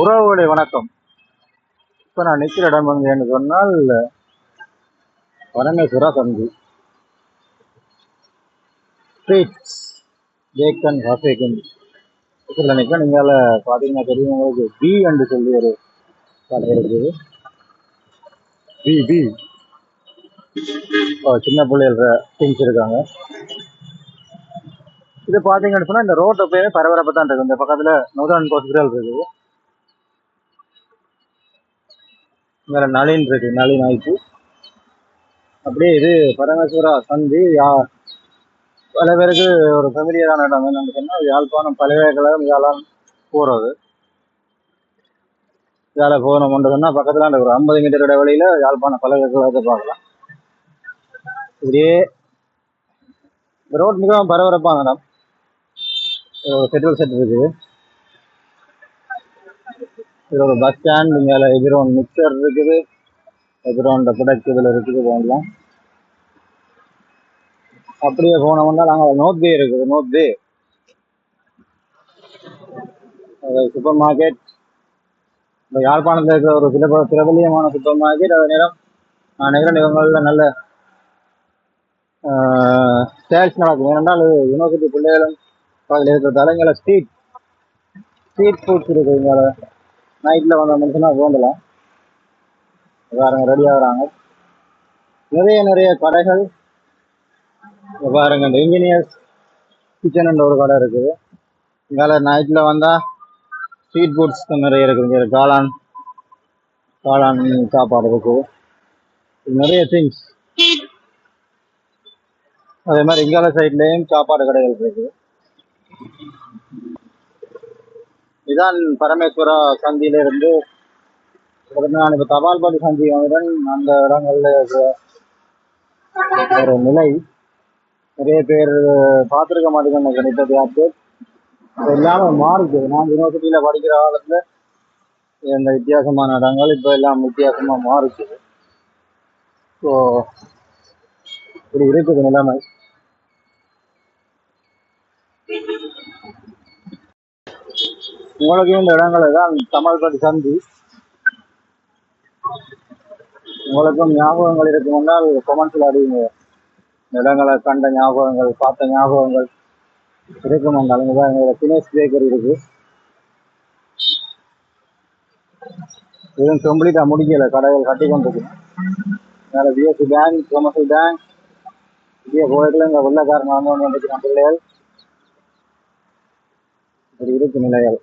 உறவுகளை வணக்கம். இப்போ நான் நிற்கிற இடம் வந்து என்று சொன்னால் பரமேஸ்வரா சந்தி ஸ்ட்ரீட்ஸ் ஜேக்கன் காஃபேக்கன் இதில் நிற்க நீங்கள் பார்த்தீங்கன்னா தெரியும் உங்களுக்கு பி என்று சொல்லி ஒரு கடை இருக்குது. பி பி சின்ன பிள்ளைகள் திங்ஸ் இருக்காங்க. இது பார்த்தீங்கன்னு சொன்னால் இந்த ரோட்டை போய் பரபரப்பு தான் இருக்குது இந்த பக்கத்தில் நூறான் ஹாஸ்பிட்டல் இருக்குது. மேல நளின் இருக்கு நளின் ஆயிட்டு அப்படியே இது பரமேஸ்வரா சந்தி யா பல பேருக்கு ஒரு ஃபெமிலியரான இடம் என்னன்னு சொன்னால் யாழ்ப்பாணம் பல்கலைக்கழகம் இதெல்லாம் போகிறது இதால் போகணும்னு சொன்னால் பக்கத்தில் ஒரு ஐம்பது மீட்டர் இடைவெளியில் யாழ்ப்பாணம் பல்கலைக்கழகத்தை பார்க்கலாம். இப்படியே ரோட் மிகவும் பரபரப்பான இடம். ஒரு பெட்ரோல் செட் இருக்குது. இது ஒரு பஸ் ஸ்டாண்ட் மேல எதிரோன் மிக்சர் இருக்குது. எதிரோண்ட ப்ரொடக்ட் இதில் இருக்குது போகலாம் அப்படியே போனோம்னா நாங்கள் நோத் பே இருக்குது நோத் பே சூப்பர் மார்க்கெட் இந்த யாழ்ப்பாணத்தில் இருக்கிற ஒரு சில பிரபலியமான சூப்பர் மார்க்கெட் அதே நேரம் நான் நினைக்கிறேன் இவங்களில் நல்ல சேல்ஸ் நடக்கும். ஏனென்றால் யூனிவர்சிட்டி பிள்ளைகளும் அதில் இருக்கிற தலைங்களை ஸ்ட்ரீட் ஸ்ட்ரீட் ஃபுட்ஸ் இருக்குது இங்கே. நைட்டில் வந்த மனுஷனா போண்டலாம் பாருங்க ரெடி ஆகுறாங்க. நிறைய நிறைய கடைகள். பாருங்க இந்த இன்ஜினியர்ஸ் கிச்சன் ஒரு கடை இருக்குது. இங்கே நைட்டில் வந்தால் ஸ்ட்ரீட் ஃபுட்ஸ் நிறைய இருக்குது. இங்கே காளான் காளான் சாப்பாடு இருக்குது. நிறைய திங்ஸ் அதே மாதிரி இங்கால சைட்லேயும் சாப்பாடு கடைகள் இருக்குது. இதுதான் பரமேஸ்வரா சந்தியில இருந்து இங்கிருந்து நான் இப்போ தபால்படி சந்தி வந்துடன் அந்த இடங்கள்ல ஒரு நிலை. நிறைய பேர் பார்த்துருக்க மாட்டேங்க கிடைத்தது யாருக்கு அது எல்லாமே மாறுது. நான் யூனிவர்சிட்டியில் படிக்கிற காலத்தில் இந்த வித்தியாசமான இடங்கள் இப்போ எல்லாம் வித்தியாசமாக மாறுச்சு. ஸோ இப்படி இருக்குது நிலைமை. உங்களுக்கு இந்த இடங்களை தான் தமிழ்படி சந்தி உங்களுக்கும் ஞாபகங்கள் இருக்கு முன்னால் கொமெண்ட்ஸில் அறியுங்க இந்த இடங்களை கண்ட ஞாபகங்கள் பார்த்த ஞாபகங்கள் இருக்கும் அந்த அங்கே தான் எங்களோட தினேஷ் பேக்கரி இருக்கு. இதுவும் கம்ப்ளீட்டாக முடிக்கல கடைகள் கட்டி கொண்டிருக்கு வேறு பிஎஸ்சி பேங்க் கமர்ஷியல் பேங்க் இந்திய போயிட்டுல இந்த வெள்ளக்காரன் வந்து கொண்டு வந்துருக்கான் பிள்ளைகள். இப்படி இருக்கு நிலைகள்.